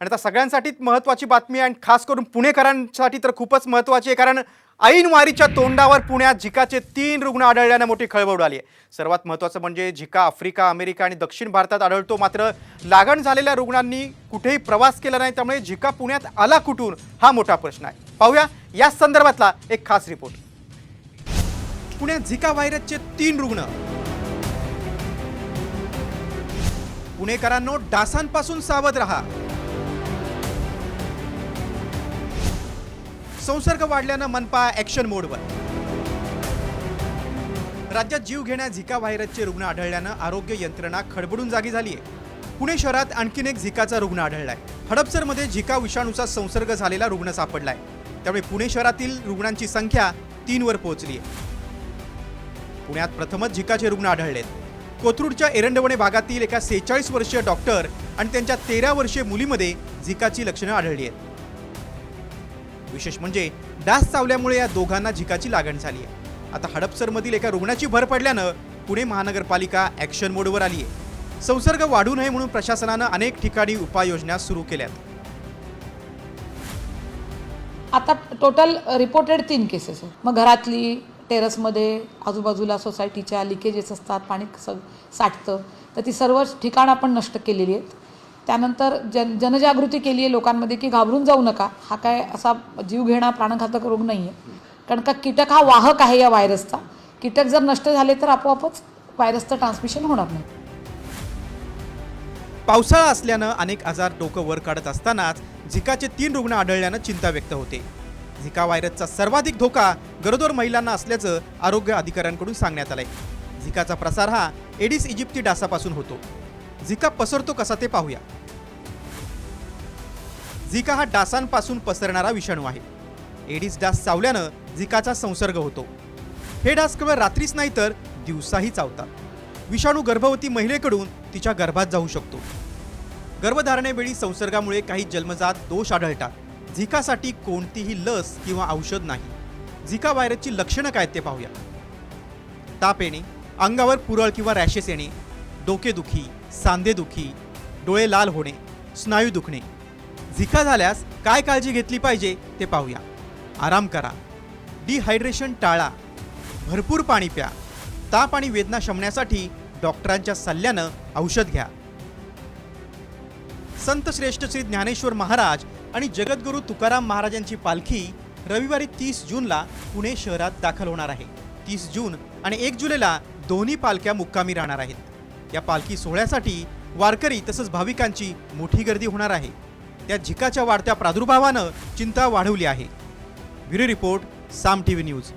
आणि आता सगळ्यांसाठीच महत्त्वाची बातमी आहे आणि खास करून पुणेकरांसाठी तर खूपच महत्त्वाची आहे कारण ऐन वारीच्या तोंडावर पुण्यात झिकाचे तीन रुग्ण आढळल्यानं मोठी खळबळ उडाली आहे. सर्वात महत्त्वाचं म्हणजे झिका आफ्रिका अमेरिका आणि दक्षिण भारतात आढळतो मात्र लागण झालेल्या रुग्णांनी कुठेही प्रवास केला नाही त्यामुळे झिका पुण्यात आला कुठून हा मोठा प्रश्न आहे. पाहूया या संदर्भातला एक खास रिपोर्ट. पुण्यात झिका व्हायरसचे तीन रुग्ण. पुणेकरांनो डासांपासून सावध राहा. संसर्ग वाढल्यानं मनपा ॲक्शन मोडवर राज्यात जीव घेण्या झिका व्हायरसचे रुग्ण आढळल्यानं आरोग्य यंत्रणा खडबडून जागी झाली आहे पुणे शहरात आणखीन एक झिकाचा रुग्ण आढळलाय. हडपसरमध्ये झिका विषाणूचा संसर्ग झालेला रुग्ण सापडलाय. त्यामुळे पुणे शहरातील रुग्णांची संख्या तीनवर पोहोचली आहे पुण्यात प्रथमच झिकाचे रुग्ण आढळलेत. कोथरूडच्या एरंडवणे भागातील एका सेहेचाळीस वर्षीय डॉक्टर आणि त्यांच्या तेरा वर्षीय मुलीमध्ये झिकाची लक्षणं आढळली आहेत विशेष म्हणजे डास चावल्यामुळे या दोघांना झिकाची लागण झाली आहे. आता हडपसरमधील एका रुग्णाची भर पडल्यानं पुणे महानगरपालिका ॲक्शन मोडवर आली आहे संसर्ग वाढू नये म्हणून प्रशासनानं अनेक ठिकाणी उपाययोजना सुरू केल्यात. आता टोटल रिपोर्टेड तीन केसेस मग घरातली टेरेसमध्ये आजूबाजूला सोसायटीच्या लिकेजेस असतात पाणी स साठतं. तर ती सर्व ठिकाणं आपण नष्ट केलेली आहेत. त्यानंतर जन जनजागृती केली आहे लोकांमध्ये की घाबरून जाऊ नका. हा काय असा जीवघेणा प्राणघातक रोग नाही आहे कारण का कीटक हा वाहक आहे या व्हायरसचा. कीटक जर नष्ट झाले तर आपोआपच व्हायरसचं ट्रान्समिशन होणार नाही. पावसाळा असल्यानं अनेक आजार डोकं वर काढत असतानाच झिकाचे तीन रुग्ण आढळल्यानं चिंता व्यक्त होते. झिका व्हायरसचा सर्वाधिक धोका गरोदर महिलांना असल्याचं आरोग्य अधिकाऱ्यांकडून सांगण्यात आलंय. झिकाचा प्रसार हा एडिस इजिप्ती डासापासून होतो. झिका पसरतो कसा ते पाहूया. झिका हा डासांपासून पसरणारा विषाणू आहे. एडिस डास चावल्यानं झिकाचा संसर्ग होतो. हे डास केवळ रात्रीच नाही तर दिवसाही चावतात. विषाणू गर्भवती महिलेकडून तिच्या गर्भात जाऊ शकतो. गर्भधारणेवेळी संसर्गामुळे काही जन्मजात दोष आढळतात. झिकासाठी कोणतीही लस किंवा औषध नाही. झिका व्हायरसची लक्षणं काय ते पाहूया. ताप येणे अंगावर पुरळ किंवा रॅशेस येणे डोकेदुखी सांधेदुखी डोळे लाल होणे स्नायू दुखणे. झिका झाल्यास काय काळजी घेतली पाहिजे ते पाहूया. आराम करा. डिहायड्रेशन टाळा. भरपूर पाणी प्या. ताप आणि वेदना शमण्यासाठी डॉक्टरांच्या सल्ल्यानं औषध घ्या. संत श्रेष्ठ श्री ज्ञानेश्वर महाराज आणि जगद्गुरू तुकाराम महाराजांची पालखी रविवारी तीस जूनला पुणे शहरात दाखल होणार आहे. तीस जून आणि एक जुलैला दोन्ही पालख्या मुक्कामी राहणार आहेत. या पालखी सोहळ्यासाठी वारकरी तसंच भाविकांची मोठी गर्दी होणार आहे. त्या झिकाच्या वाढत्या प्रादुर्भावानं चिंता वाढवली आहे. Bureau report Saam T V news.